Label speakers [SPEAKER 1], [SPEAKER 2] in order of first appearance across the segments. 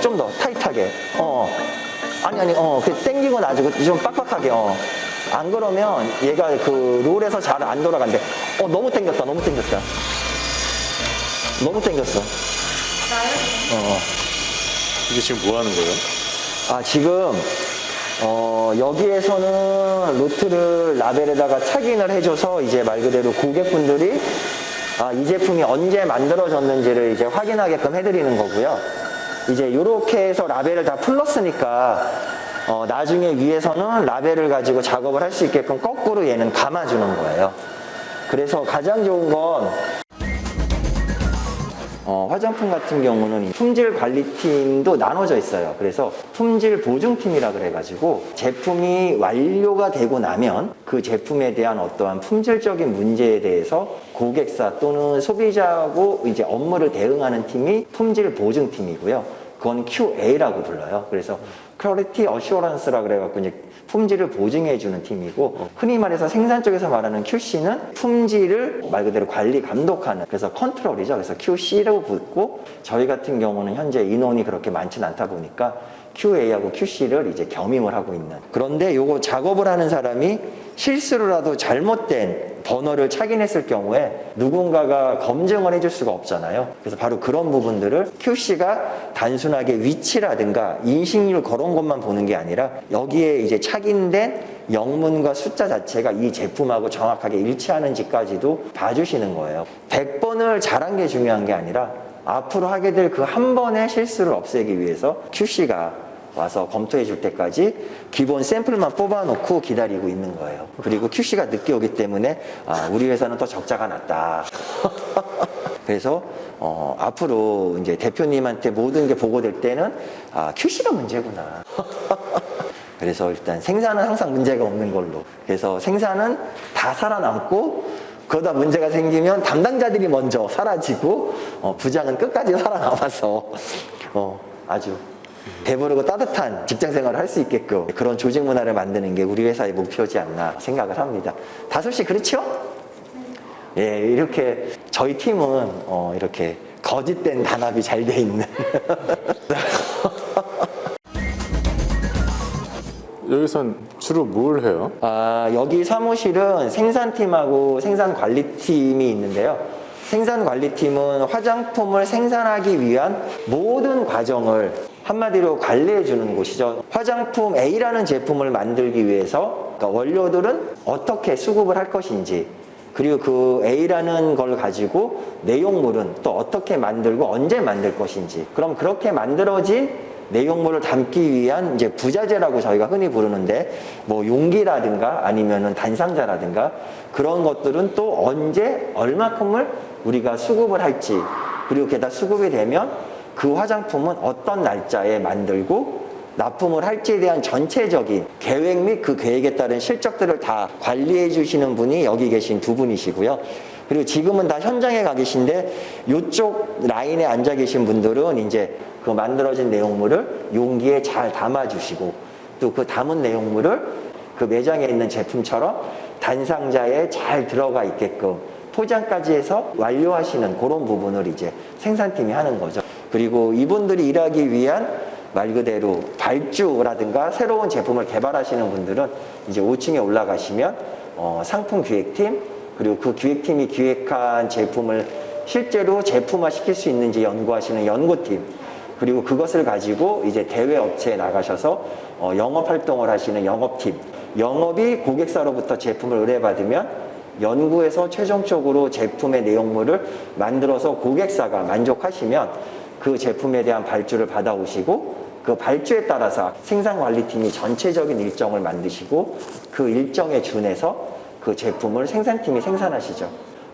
[SPEAKER 1] 좀 더 타이트하게. 어. 어. 아니 아니 어. 그 땡기고 놔주고 좀 빡빡하게. 어. 안 그러면 얘가 그 롤에서 잘 안 돌아간대. 어 너무 땡겼다. 너무 땡겼다. 너무 땡겼어. 어.
[SPEAKER 2] 이게 지금 뭐 하는 거예요?
[SPEAKER 1] 아, 지금, 어, 여기에서는 로트를 라벨에다가 착인을 해줘서 이제 말 그대로 고객분들이 아, 이 제품이 언제 만들어졌는지를 이제 확인하게끔 해드리는 거고요. 이제 요렇게 해서 라벨을 다 풀렀으니까 어, 나중에 위에서는 라벨을 가지고 작업을 할 수 있게끔 거꾸로 얘는 감아주는 거예요. 그래서 가장 좋은 건 어, 화장품 같은 경우는 이 품질 관리팀도 나눠져 있어요. 그래서 품질 보증팀이라 그래가지고 제품이 완료가 되고 나면 그 제품에 대한 어떠한 품질적인 문제에 대해서 고객사 또는 소비자하고 이제 업무를 대응하는 팀이 품질 보증팀이고요. 그건 QA라고 불러요. 그래서 Quality Assurance라 그래갖고 이제 품질을 보증해주는 팀이고 흔히 말해서 생산 쪽에서 말하는 QC는 품질을 말 그대로 관리 감독하는 그래서 컨트롤이죠. 그래서 QC라고 붙고 저희 같은 경우는 현재 인원이 그렇게 많지는 않다 보니까 QA하고 QC를 이제 겸임을 하고 있는 그런데 요거 작업을 하는 사람이 실수로라도 잘못된 번호를 착인했을 경우에 누군가가 검증을 해줄 수가 없잖아요. 그래서 바로 그런 부분들을 QC가 단순하게 위치라든가 인식률 그런 것만 보는 게 아니라 여기에 이제 착인된 영문과 숫자 자체가 이 제품하고 정확하게 일치하는지까지도 봐주시는 거예요. 100번을 잘한 게 중요한 게 아니라 앞으로 하게 될 그 한 번의 실수를 없애기 위해서 QC가 와서 검토해 줄 때까지 기본 샘플만 뽑아놓고 기다리고 있는 거예요. 그리고 QC가 늦게 오기 때문에 아, 우리 회사는 또 적자가 났다. 그래서 어, 앞으로 이제 대표님한테 모든 게 보고될 때는 아, QC가 문제구나. 그래서 일단 생산은 항상 문제가 없는 걸로. 그래서 생산은 다 살아남고 그러다 문제가 생기면 담당자들이 먼저 사라지고 어, 부장은 끝까지 살아남아서 어, 아주 배부르고 따뜻한 직장 생활을 할 수 있게끔 그런 조직 문화를 만드는 게 우리 회사의 목표지 않나 생각을 합니다. 다솔 씨 그렇죠? 예, 이렇게 저희 팀은 어, 이렇게 거짓된 단합이 잘 돼 있는
[SPEAKER 2] 여기선 주로 뭘 해요?
[SPEAKER 1] 아, 여기 사무실은 생산팀하고 생산관리팀이 있는데요. 생산관리팀은 화장품을 생산하기 위한 모든 과정을 한마디로 관리해 주는 곳이죠. 화장품 A라는 제품을 만들기 위해서 그러니까 원료들은 어떻게 수급을 할 것인지 그리고 그 A라는 걸 가지고 내용물은 또 어떻게 만들고 언제 만들 것인지 그럼 그렇게 만들어진 내용물을 담기 위한 이제 부자재라고 저희가 흔히 부르는데 뭐 용기라든가 아니면은 단상자라든가 그런 것들은 또 언제 얼마큼을 우리가 수급을 할지 그리고 게다가 수급이 되면 그 화장품은 어떤 날짜에 만들고 납품을 할지에 대한 전체적인 계획 및 그 계획에 따른 실적들을 다 관리해 주시는 분이 여기 계신 두 분이시고요. 그리고 지금은 다 현장에 가 계신데 이쪽 라인에 앉아 계신 분들은 이제 그 만들어진 내용물을 용기에 잘 담아 주시고 또 그 담은 내용물을 그 매장에 있는 제품처럼 단상자에 잘 들어가 있게끔 포장까지 해서 완료하시는 그런 부분을 이제 생산팀이 하는 거죠. 그리고 이분들이 일하기 위한 말 그대로 발주라든가 새로운 제품을 개발하시는 분들은 이제 5층에 올라가시면 어, 상품 기획팀 그리고 그 기획팀이 기획한 제품을 실제로 제품화 시킬 수 있는지 연구하시는 연구팀 그리고 그것을 가지고 이제 대외 업체에 나가셔서 어, 영업 활동을 하시는 영업팀 영업이 고객사로부터 제품을 의뢰받으면 연구해서 최종적으로 제품의 내용물을 만들어서 고객사가 만족하시면 그 제품에 대한 발주를 받아오시고 그 발주에 따라서 생산관리팀이 전체적인 일정을 만드시고 그 일정에 준해서 그 제품을 생산팀이 생산하시죠.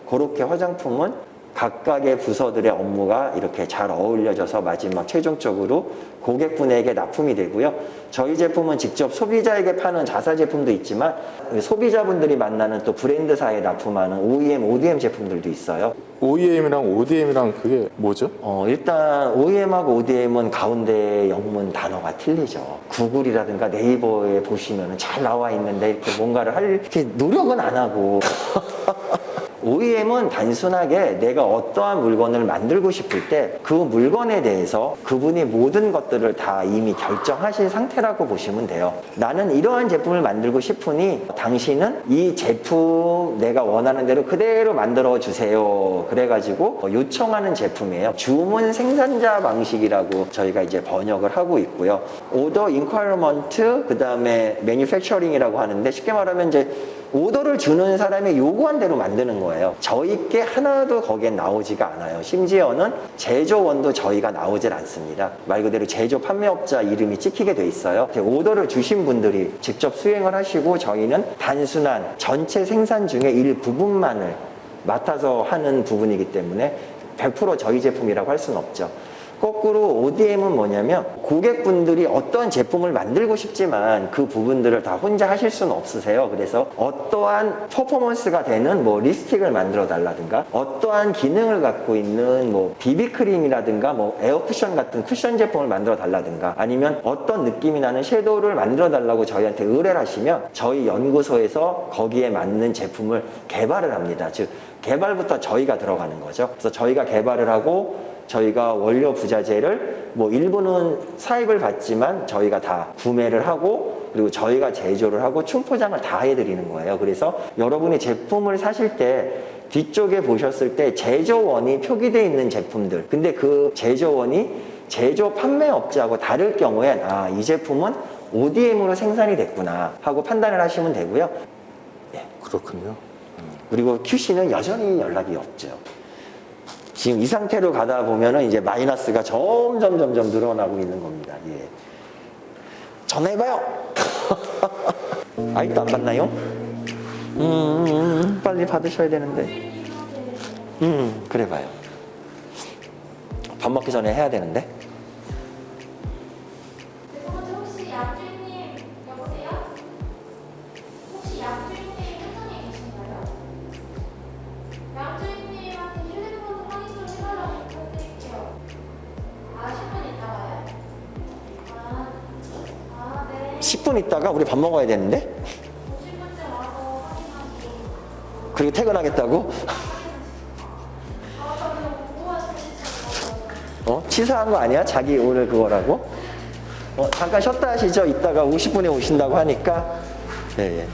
[SPEAKER 1] 그렇게 화장품은 각각의 부서들의 업무가 이렇게 잘 어울려져서 마지막 최종적으로 고객분에게 납품이 되고요. 저희 제품은 직접 소비자에게 파는 자사 제품도 있지만 소비자분들이 만나는 또 브랜드사에 납품하는 OEM, ODM 제품들도 있어요.
[SPEAKER 2] OEM이랑 ODM이랑 그게 뭐죠?
[SPEAKER 1] 어, 일단 OEM하고 ODM은 가운데 영문 단어가 틀리죠. 구글이라든가 네이버에 보시면 잘 나와 있는데 이렇게 뭔가를 할 이렇게 노력은 안 하고 OEM은 단순하게 내가 어떠한 물건을 만들고 싶을 때 그 물건에 대해서 그분이 모든 것들을 다 이미 결정하신 상태라고 보시면 돼요. 나는 이러한 제품을 만들고 싶으니 당신은 이 제품 내가 원하는 대로 그대로 만들어 주세요. 그래가지고 요청하는 제품이에요. 주문 생산자 방식이라고 저희가 이제 번역을 하고 있고요. 오더 인콰이어먼트 그 다음에 매니팩처링이라고 하는데 쉽게 말하면 이제 오더를 주는 사람의 요구한 대로 만드는 거예요. 저희께 하나도 거기엔 나오지가 않아요. 심지어는 제조원도 저희가 나오질 않습니다. 말 그대로 제조 판매업자 이름이 찍히게 돼 있어요. 오더를 주신 분들이 직접 수행을 하시고 저희는 단순한 전체 생산 중에 일부분만을 맡아서 하는 부분이기 때문에 100% 저희 제품이라고 할 수는 없죠. 거꾸로 ODM은 뭐냐면 고객분들이 어떤 제품을 만들고 싶지만 그 부분들을 다 혼자 하실 수는 없으세요. 그래서 어떠한 퍼포먼스가 되는 뭐 립스틱을 만들어 달라든가 어떠한 기능을 갖고 있는 뭐 비비크림이라든가 뭐 에어쿠션 같은 쿠션 제품을 만들어 달라든가 아니면 어떤 느낌이 나는 섀도우를 만들어 달라고 저희한테 의뢰를 하시면 저희 연구소에서 거기에 맞는 제품을 개발을 합니다. 즉 개발부터 저희가 들어가는 거죠. 그래서 저희가 개발을 하고 저희가 원료 부자재를 뭐 일부는 사입을 받지만 저희가 다 구매를 하고 그리고 저희가 제조를 하고 충포장을 다 해드리는 거예요. 그래서 여러분이 제품을 사실 때 뒤쪽에 보셨을 때 제조원이 표기되어 있는 제품들. 근데 그 제조원이 제조 판매업자하고 다를 경우엔 아, 이 제품은 ODM으로 생산이 됐구나 하고 판단을 하시면 되고요.
[SPEAKER 2] 그렇군요.
[SPEAKER 1] 그리고 QC는 여전히 연락이 없죠. 지금 이 상태로 가다 보면은 이제 마이너스가 점점 점점 늘어나고 있는 겁니다. 예. 전화해봐요. 아직도 안 받나요? 음, 빨리 받으셔야 되는데. 음, 그래봐요. 밥 먹기 전에 해야 되는데.
[SPEAKER 3] 10분
[SPEAKER 1] 있다가 우리 밥 먹어야 되는데.
[SPEAKER 3] 50분쯤 와서 확인하기.
[SPEAKER 1] 그리고 퇴근하겠다고? 어? 치사한 거 아니야? 자기 오늘 그거라고? 어, 잠깐 쉬었다 하시죠? 이따가 50분에 오신다고 하니까. 예, 예.